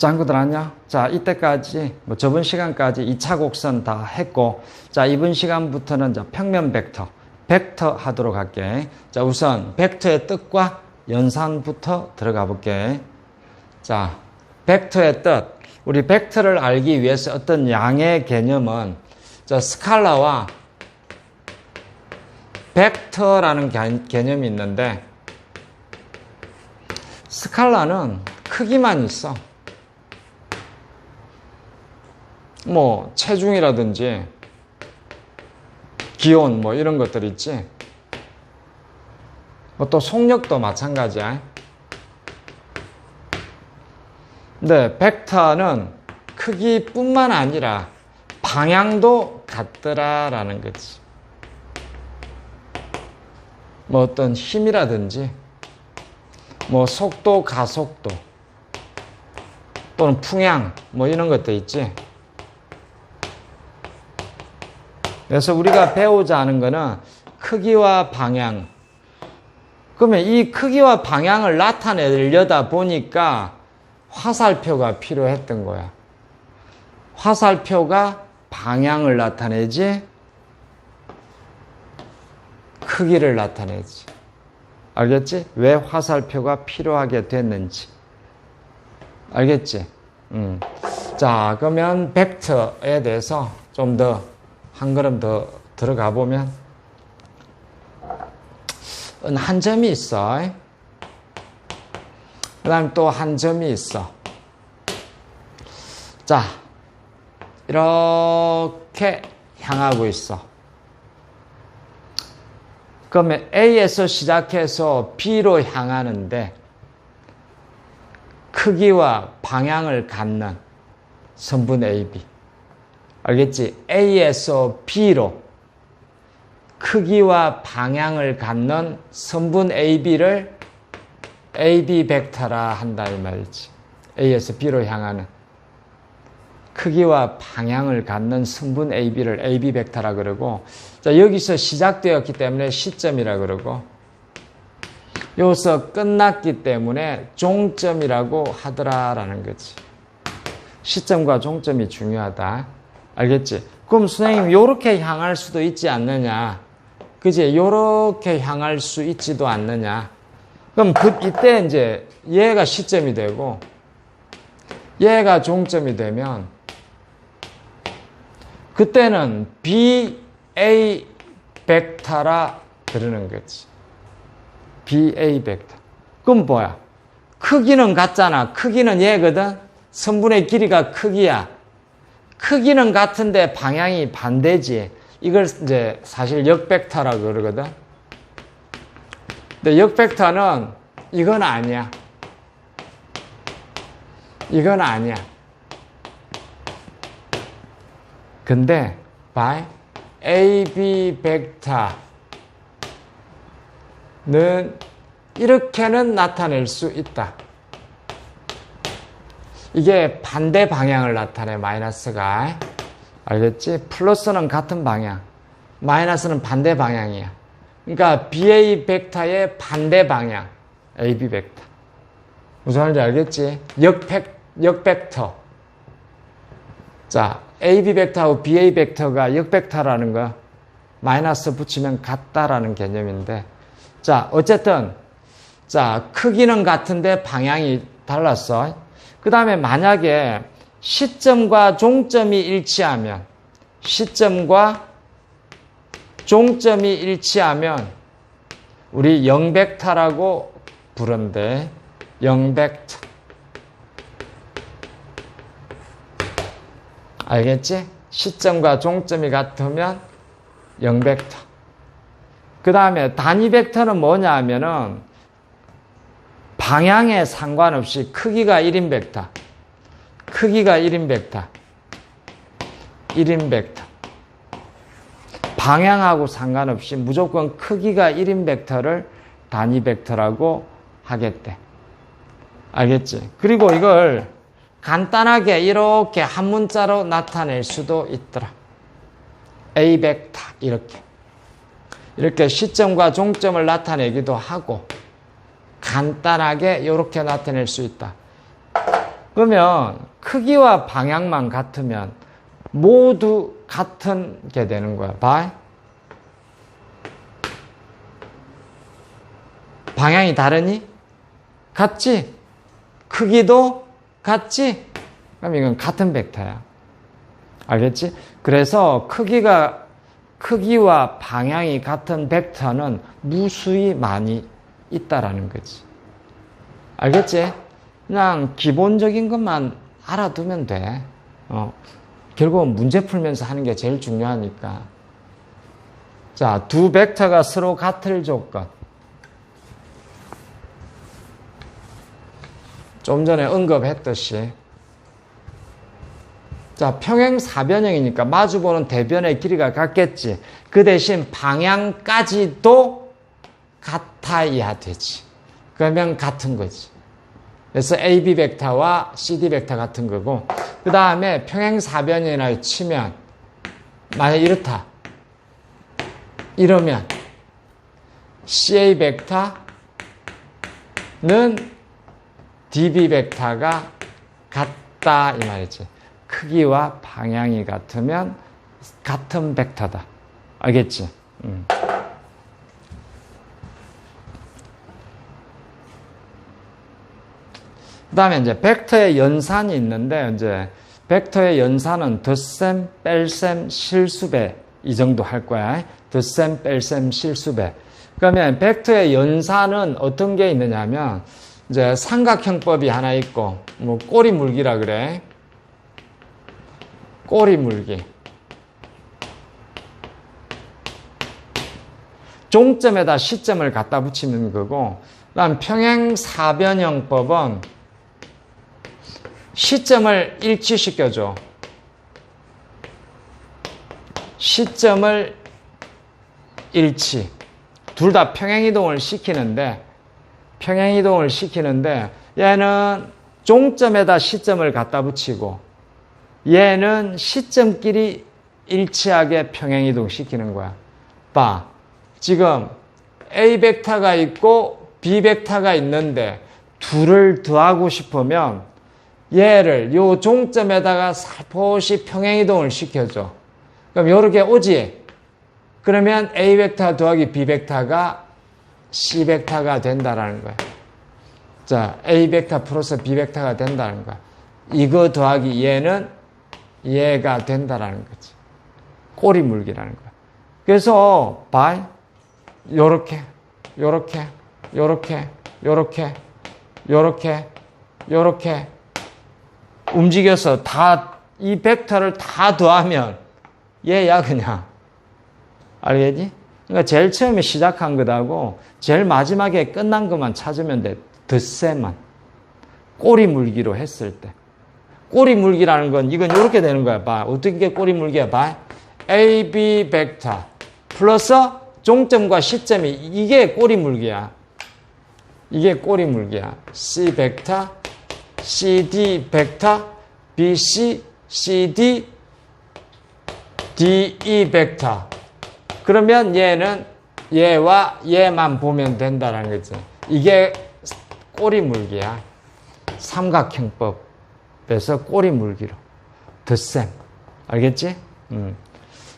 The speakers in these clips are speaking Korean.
짱구들 안녕? 자, 이때까지, 뭐 저번 시간까지 2차 곡선 다 했고, 자, 이번 시간부터는 자, 평면 벡터, 벡터 하도록 할게. 자, 우선 벡터의 뜻과 연산부터 들어가 볼게. 자, 벡터의 뜻. 우리 벡터를 알기 위해서 어떤 양의 개념은 자, 스칼라와 벡터라는 개념이 있는데 스칼라는 크기만 있어. 뭐 체중이라든지 기온 뭐 이런 것들 있지. 뭐 또 속력도 마찬가지야. 근데 벡터는 크기뿐만 아니라 방향도 같더라라는 거지. 뭐 어떤 힘이라든지 뭐 속도, 가속도 또는 풍향 뭐 이런 것도 있지. 그래서 우리가 배우자 하는 거는 크기와 방향. 그러면 이 크기와 방향을 나타내려다 보니까 화살표가 필요했던 거야. 화살표가 방향을 나타내지 크기를 나타내지. 알겠지? 왜 화살표가 필요하게 됐는지. 알겠지? 음. 자, 그러면 벡터에 대해서 좀 더 한 걸음 더 들어가 보면 한 점이 있어. 그 다음 또 한 점이 있어. 자, 이렇게 향하고 있어. 그러면 A에서 시작해서 B로 향하는데 크기와 방향을 갖는 선분 AB. 알겠지? A에서 B로 크기와 방향을 갖는 선분 AB를 AB 벡터라 한다 이 말이지. A에서 B로 향하는 크기와 방향을 갖는 성분 AB를 AB 벡터라 그러고 자, 여기서 시작되었기 때문에 시점이라 그러고 여기서 끝났기 때문에 종점이라고 하더라라는 거지. 시점과 종점이 중요하다. 알겠지? 그럼 선생님 요렇게 향할 수도 있지 않느냐? 그지? 요렇게 향할 수 있지도 않느냐? 그럼 그 이때 이제 얘가 시점이 되고 얘가 종점이 되면 그때는 BA 벡터라 그러는 거지. BA 벡터. 그럼 뭐야? 크기는 같잖아. 크기는 얘거든. 선분의 길이가 크기야. 크기는 같은데 방향이 반대지. 이걸 이제 사실 역벡터라 그러거든. 근데 역벡터는 이건 아니야. 이건 아니야. 근데 by AB 벡터는 이렇게는 나타낼 수 있다. 이게 반대 방향을 나타내 마이너스가 알겠지? 플러스는 같은 방향, 마이너스는 반대 방향이야. 그러니까 BA 벡터의 반대 방향, AB 벡터. 무슨 말인지 알겠지? 역벡, 역벡터. 자, AB 벡터하고 BA 벡터가 역벡터라는 거 마이너스 붙이면 같다라는 개념인데 자 어쨌든 자 크기는 같은데 방향이 달랐어 그 다음에 만약에 시점과 종점이 일치하면 시점과 종점이 일치하면 우리 영벡터라고 부른대 영벡터 알겠지? 시점과 종점이 같으면 0벡터. 그 다음에 단위 벡터는 뭐냐 하면은 방향에 상관없이 크기가 1인 벡터. 크기가 1인 벡터. 1인 벡터. 방향하고 상관없이 무조건 크기가 1인 벡터를 단위 벡터라고 하겠대. 알겠지? 그리고 이걸 간단하게 이렇게 한 문자로 나타낼 수도 있더라. A 벡터 이렇게 이렇게 시점과 종점을 나타내기도 하고 간단하게 이렇게 나타낼 수 있다. 그러면 크기와 방향만 같으면 모두 같은 게 되는 거야. 봐. 방향이 다르니? 같지? 크기도 같지? 그럼 이건 같은 벡터야. 알겠지? 그래서 크기가 크기와 방향이 같은 벡터는 무수히 많이 있다라는 거지. 알겠지? 그냥 기본적인 것만 알아두면 돼. 어. 결국은 문제 풀면서 하는 게 제일 중요하니까. 자, 두 벡터가 서로 같을 조건. 좀 전에 언급했듯이. 자, 평행 사변형이니까 마주보는 대변의 길이가 같겠지. 그 대신 방향까지도 같아야 되지. 그러면 같은 거지. 그래서 AB 벡터와 CD 벡터 같은 거고, 그 다음에 평행사변이나 치면, 만약 이렇다. 이러면, CA 벡터는 DB 벡터가 같다, 이 말이지. 크기와 방향이 같으면 같은 벡터다. 알겠지? 음. 그 다음에 이제 벡터의 연산이 있는데, 이제 벡터의 연산은 덧셈, 뺄셈, 실수배 이 정도 할 거야. 덧셈, 뺄셈, 실수배. 그러면 벡터의 연산은 어떤 게 있느냐면, 이제 삼각형법이 하나 있고, 뭐 꼬리 물기라 그래. 꼬리 물기. 종점에다 시점을 갖다 붙이는 거고, 그다음 평행 사변형법은 시점을 일치시켜줘. 시점을 일치. 둘 다 평행이동을 시키는데, 평행이동을 시키는데, 얘는 종점에다 시점을 갖다 붙이고, 얘는 시점끼리 일치하게 평행이동 시키는 거야. 봐. 지금 A 벡터가 있고 B 벡터가 있는데 둘을 더하고 싶으면 얘를 요 종점에다가 살포시 평행이동을 시켜줘. 그럼 이렇게 오지? 그러면 A 벡터 더하기 B 벡터가 C 벡터가 된다라는 거야. 자, A 벡터 플러스 B 벡터가 된다는 거야. 이거 더하기 얘는 얘가 된다라는 거지. 꼬리 물기라는 거야. 그래서 봐. 요렇게 요렇게 요렇게 요렇게 요렇게 요렇게 움직여서 다 이 벡터를 다 더하면 얘야 그냥 알겠니? 그러니까 제일 처음에 시작한 것하고 제일 마지막에 끝난 것만 찾으면 돼. 덧셈만 꼬리 물기로 했을 때 꼬리 물기라는 건 이건 이렇게 되는 거야. 봐. 어떻게 꼬리 물기야? 봐. AB 벡터 플러스 종점과 시점이 이게 꼬리 물기야. 이게 꼬리 물기야. C 벡터, CD 벡터, BC, CD, DE 벡터. 그러면 얘는 얘와 얘만 보면 된다는 거지. 이게 꼬리 물기야. 삼각형법에서 꼬리 물기로. 덧셈. 알겠지? 음.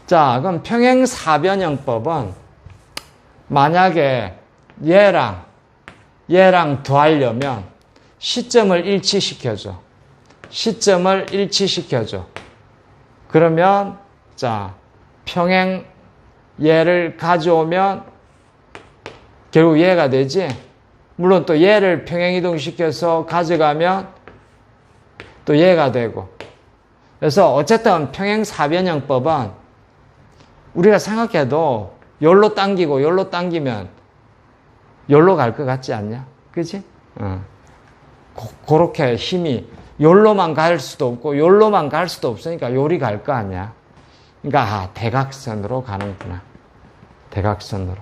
자, 그럼 평행사변형법은 만약에 얘랑 얘랑 더하려면 시점을 일치시켜줘. 시점을 일치시켜줘. 그러면 자 평행 얘를 가져오면 결국 얘가 되지. 물론 또 얘를 평행 이동시켜서 가져가면 또 얘가 되고. 그래서 어쨌든 평행 사변형법은 우리가 생각해도 열로 당기고 열로 당기면 열로 갈 것 같지 않냐? 그지? 어. 그렇게 힘이 열로만 갈 수도 없고 열로만 갈 수도 없으니까 요리 갈 거 아니야. 그러니까 아, 대각선으로 가는구나. 대각선으로.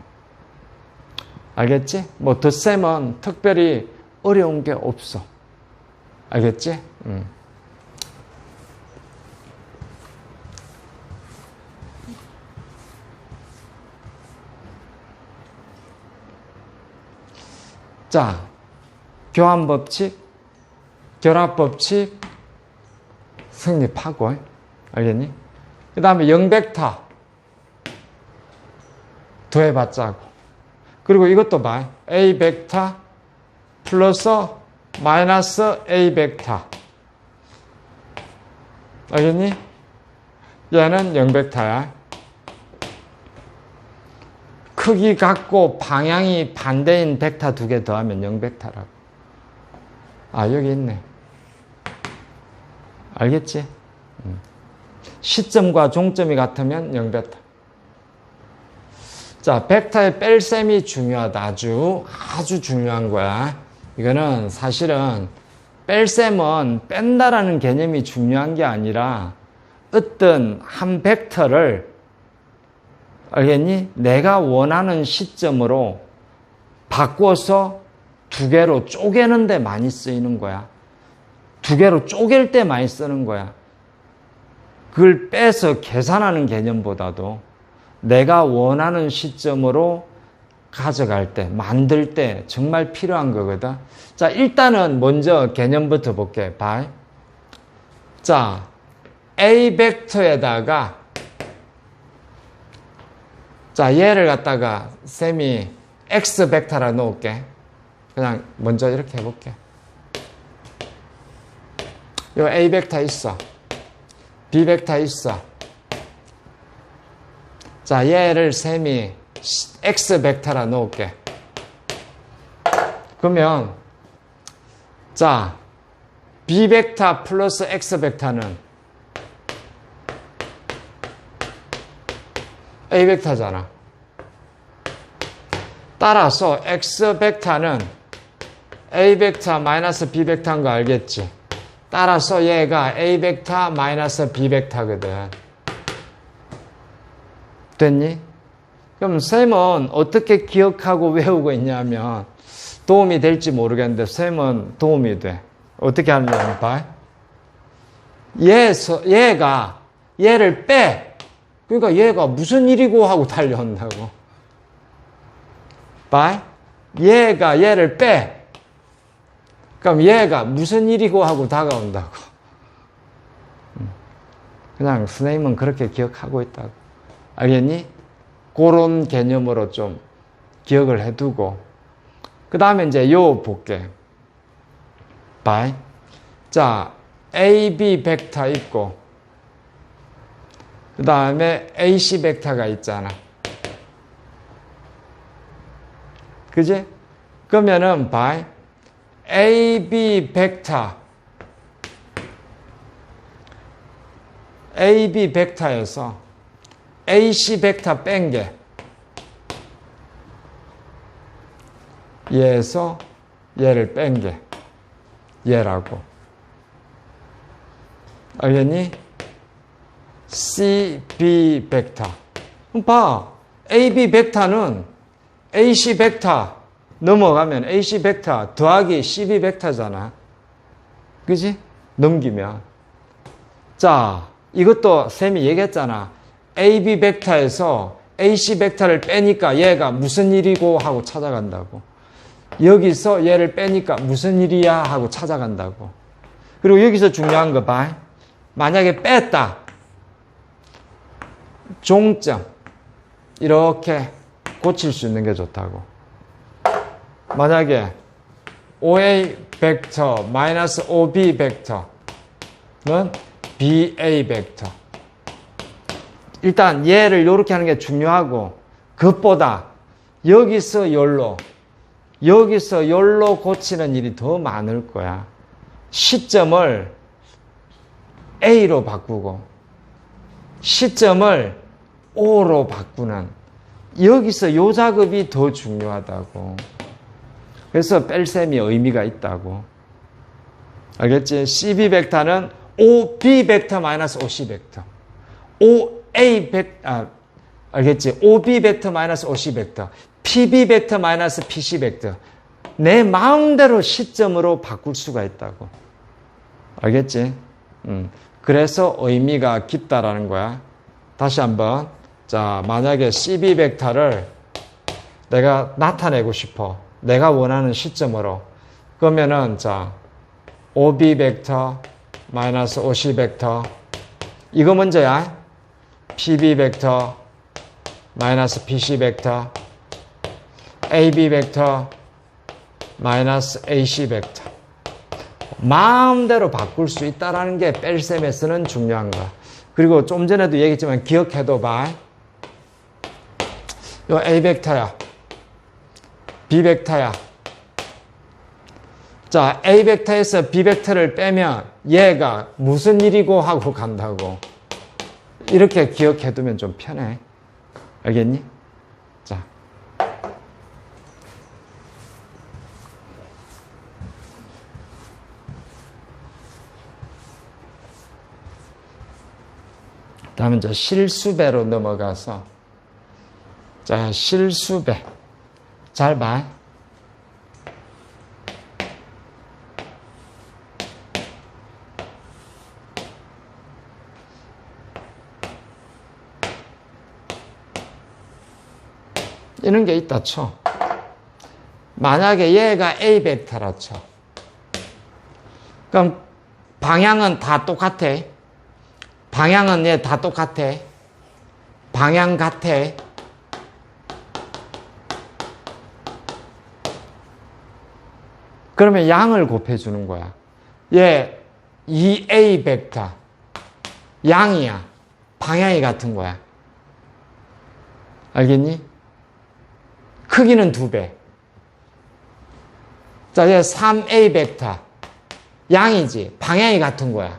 알겠지? 뭐 덧셈은 특별히 어려운 게 없어. 알겠지? 음. 자, 교환 법칙. 결합법칙 성립하고 알겠니? 그 다음에 0벡터 더해봤자고. 그리고 이것도 봐. A 벡터 플러스 마이너스 A 벡터 알겠니? 얘는 0벡터야. 크기 같고 방향이 반대인 벡터 두 개 더하면 0벡터라고. 아 여기 있네 알겠지? 음. 시점과 종점이 같으면 0벡터. 자, 벡터의 뺄셈이 중요하다. 아주, 아주 중요한 거야. 이거는 사실은 뺄셈은 뺀다라는 개념이 중요한 게 아니라 어떤 한 벡터를 알겠니? 내가 원하는 시점으로 바꿔서 두 개로 쪼개는 데 많이 쓰이는 거야. 두 개로 쪼갤 때 많이 쓰는 거야. 그걸 빼서 계산하는 개념보다도 내가 원하는 시점으로 가져갈 때, 만들 때 정말 필요한 거거든. 자, 일단은 먼저 개념부터 볼게. 봐. 자, A 벡터에다가 자, 얘를 갖다가 쌤이 X 벡터라 놓을게. 그냥 먼저 이렇게 해볼게. 요 A 벡터 있어. B 벡터 있어. 자, 얘를 셈이 X 벡터라 놓을게. 그러면, 자, B 벡터 플러스 X 벡터는 A 벡터잖아. 따라서 X 벡터는 A 벡터 마이너스 B 벡터인 거 알겠지? 따라서 얘가 A 벡터 마이너스 B 벡터거든. 됐니? 그럼 쌤은 어떻게 기억하고 외우고 있냐면 도움이 될지 모르겠는데 쌤은 도움이 돼. 어떻게 하느냐 봐. 얘, 얘가 얘를 빼. 그러니까 얘가 무슨 일이고 하고 달려온다고. 봐. 얘가 얘를 빼. 그럼 얘가 무슨 일이고 하고 다가온다고. 음. 그냥 선생님은 그렇게 기억하고 있다고. 알겠니? 그런 개념으로 좀 기억을 해두고. 그 다음에 이제 요 볼게. 봐. 자, AB 벡터 있고, 그 다음에 AC 벡터가 있잖아. 그지? 그러면은, 봐. AB 벡터 AB 벡터에서 AC 벡터 뺀 게. 얘에서 얘를 뺀 게. 얘라고. 알겠니? CB 벡터 봐. AB 벡터는 AC 벡터 넘어가면 AC 벡터 더하기 CB 벡터잖아. 그지? 넘기면. 자, 이것도 쌤이 얘기했잖아. AB 벡터에서 AC 벡터를 빼니까 얘가 무슨 일이고 하고 찾아간다고. 여기서 얘를 빼니까 무슨 일이야 하고 찾아간다고. 그리고 여기서 중요한 거 봐. 만약에 뺐다. 종점. 이렇게 고칠 수 있는 게 좋다고. 만약에 OA 벡터 마이너스 OB 벡터는 BA 벡터. 일단 얘를 이렇게 하는 게 중요하고 그것보다 여기서 열로 여기서 열로 고치는 일이 더 많을 거야. 시점을 A로 바꾸고 시점을 O로 바꾸는 여기서 요 작업이 더 중요하다고. 그래서 뺄셈이 의미가 있다고. 알겠지? CB 벡터는 OB 벡터 마이너스 OC 벡터. OA 벡터, 아, 알겠지? OB 벡터 마이너스 OC 벡터. PB 벡터 마이너스 PC 벡터. 내 마음대로 시점으로 바꿀 수가 있다고. 알겠지? 음. 그래서 의미가 깊다라는 거야. 다시 한번. 자, 만약에 CB 벡터를 내가 나타내고 싶어. 내가 원하는 시점으로. 그러면은, 자, OB 벡터 마이너스 OC 벡터 이거 먼저야. PB 벡터 마이너스 PC 벡터 AB 벡터 마이너스 AC 벡터 마음대로 바꿀 수 있다라는 게 뺄셈에서는 중요한 거. 그리고 좀 전에도 얘기했지만 기억해도 봐. 요 A 벡터야. B 벡터야. 자, A 벡터에서 B 벡터를 빼면 얘가 무슨 일이고 하고 간다고. 이렇게 기억해 두면 좀 편해. 알겠니? 자. 다음은 이제 실수배로 넘어가서 자, 실수배. 잘 봐. 이런 게 있다 쳐. 만약에 얘가 A 벡터라 쳐. 그럼 방향은 다 똑같아. 방향은 얘 다 똑같아. 방향 같아. 그러면 양을 곱해주는 거야. 얘 2A 벡터. 양이야. 방향이 같은 거야. 알겠니? 크기는 두 배. 자, 얘 3A 벡터. 양이지. 방향이 같은 거야.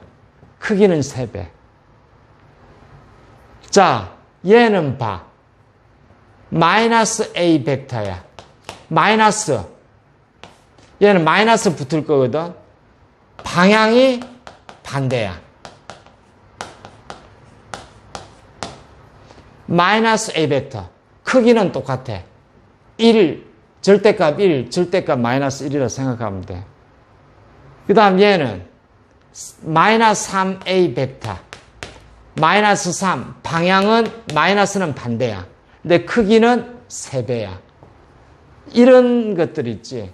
크기는 세 배. 자, 얘는 봐. 마이너스 A 벡터야. 마이너스. 얘는 마이너스 붙을 거거든. 방향이 반대야. 마이너스 A 벡터. 크기는 똑같아. 1, 절대값 1, 절대값 마이너스 1이라 생각하면 돼. 그 다음 얘는 마이너스 3A 벡터. 마이너스 3. 방향은 마이너스는 반대야. 근데 크기는 3배야. 이런 것들 있지.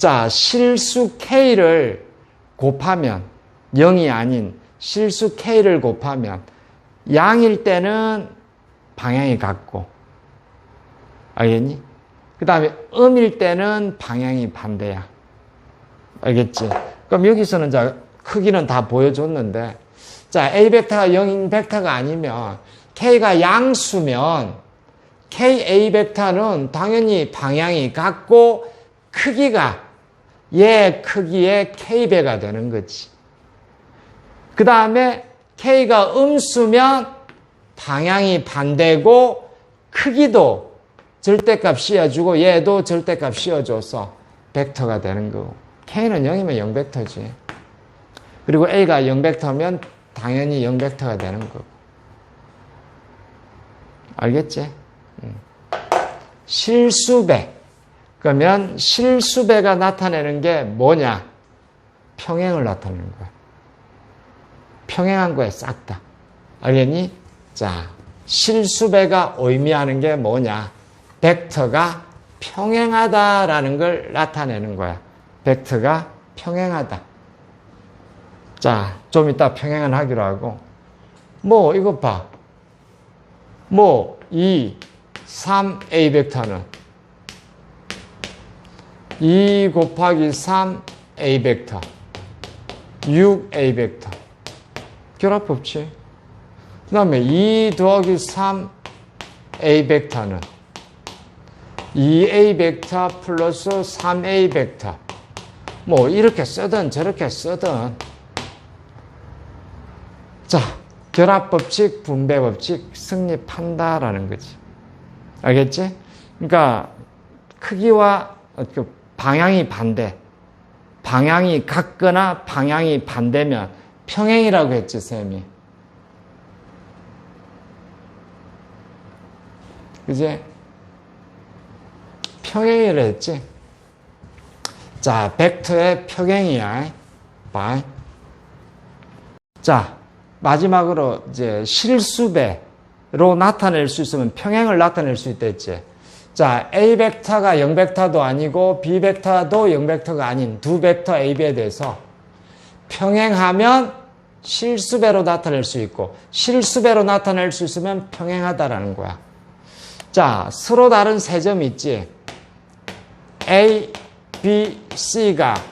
자, 실수 K를 곱하면 0이 아닌 실수 K를 곱하면 양일 때는 방향이 같고 알겠니? 그 다음에 음일 때는 방향이 반대야. 알겠지? 그럼 여기서는 자 크기는 다 보여줬는데 자 A 벡터가 0인 벡터가 아니면 K가 양수면 KA 벡터는 당연히 방향이 같고 크기가 얘 크기의 K배가 되는 거지. 그 다음에 K가 음수면 방향이 반대고 크기도 절대값 씌워주고 얘도 절대값 씌워줘서 벡터가 되는 거고 K는 0이면 0벡터지. 그리고 A가 0벡터면 당연히 0벡터가 되는 거고. 알겠지? 음. 실수배. 그러면 실수배가 나타내는 게 뭐냐? 평행을 나타내는 거야. 평행한 거에 싹 다. 알겠니? 자, 실수배가 의미하는 게 뭐냐? 벡터가 평행하다라는 걸 나타내는 거야. 벡터가 평행하다. 자, 좀 이따 평행을 하기로 하고. 뭐, 이거 봐. 뭐, 2, 3A 벡터는 2 곱하기 3A 벡터. 6A 벡터. 결합 법칙. 그 다음에 2 더하기 3A 벡터는 2A 벡터 플러스 3A 벡터. 뭐 이렇게 쓰든 저렇게 쓰든 자 결합 법칙, 분배 법칙 성립한다라는 거지. 알겠지? 그러니까 크기와 그 방향이 반대, 방향이 같거나 방향이 반대면 평행이라고 했지 쌤이. 그지? 평행이라 했지? 자, 벡터의 평행이야. 봐. 자, 마지막으로 이제 실수배로 나타낼 수 있으면 평행을 나타낼 수 있다 했지. 자, A 벡터가 0 벡터도 아니고 B 벡터도 0 벡터가 아닌 두 벡터 A, B에 대해서 평행하면 실수배로 나타낼 수 있고 실수배로 나타낼 수 있으면 평행하다라는 거야. 자, 서로 다른 세점 있지. A, B, C가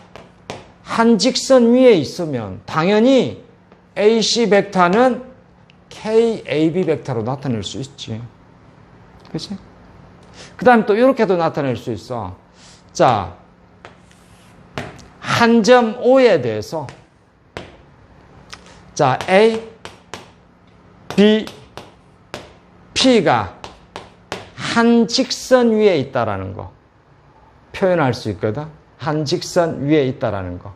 한 직선 위에 있으면 당연히 AC 벡터는 KAB 벡터로 나타낼 수 있지. 그치? 그 다음에 또 이렇게도 나타낼 수 있어. 자, 한 점 O에 대해서 자, A, B, P가 한 직선 위에 있다라는 거 표현할 수 있거든. 한 직선 위에 있다라는 거.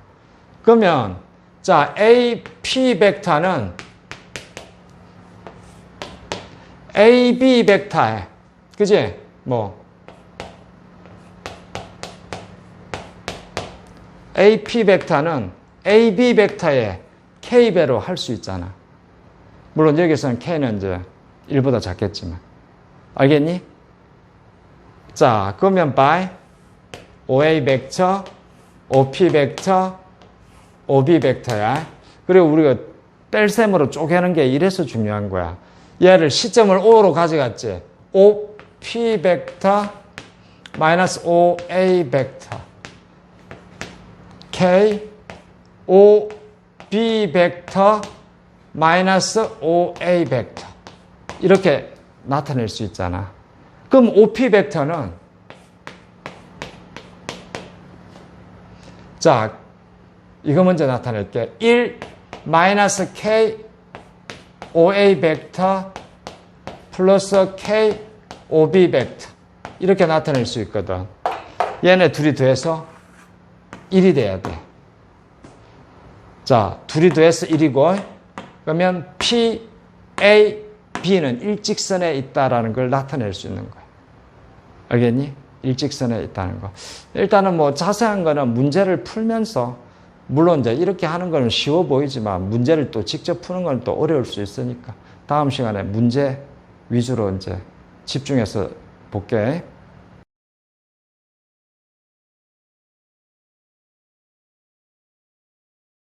그러면 자, A, P 벡터는 A, B 벡터에 그지? 뭐 AP 벡터는 AB 벡터에 K배로 할 수 있잖아. 물론 여기서는 K는 이제 1보다 작겠지만. 알겠니? 자, 그러면 by OA 벡터, OP 벡터, OB 벡터야. 그리고 우리가 뺄셈으로 쪼개는 게 이래서 중요한 거야. 얘를 시점을 O로 가져갔지. OP 벡터 마이너스 OA 벡터. K, O, B 벡터 마이너스 OA 벡터. 이렇게 나타낼 수 있잖아. 그럼 OP 벡터는 자, 이거 먼저 나타낼게. 1 마이너스 K OA 벡터 플러스 K 벡터. 이렇게 나타낼 수 있거든. 얘네 둘이 더해서 1이 돼야 돼. 자, 둘이 더해서 1이고, 그러면 P, A, B는 일직선에 있다라는 걸 나타낼 수 있는 거야. 알겠니? 일직선에 있다는 거. 일단은 뭐 자세한 거는 문제를 풀면서, 물론 이제 이렇게 하는 거는 쉬워 보이지만, 문제를 또 직접 푸는 건 또 어려울 수 있으니까, 다음 시간에 문제 위주로 이제 집중해서 볼게.